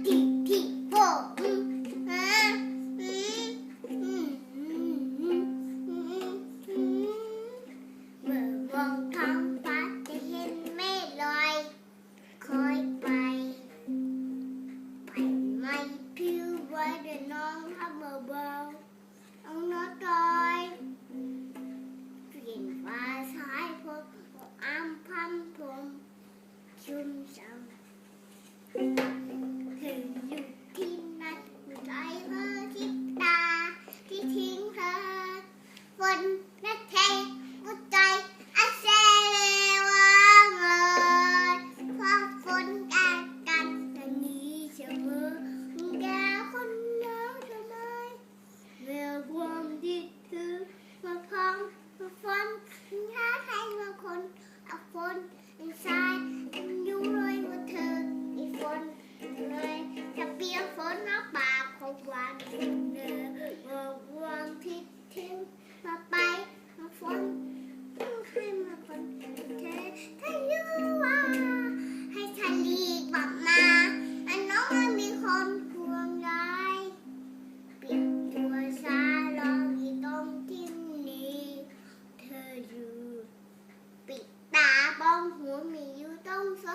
Ding. คนเอาคนทรายอันยุงเลยว่าเธอมีฝนเลยจะเปียกฝนน้ำปากของวัน don't 手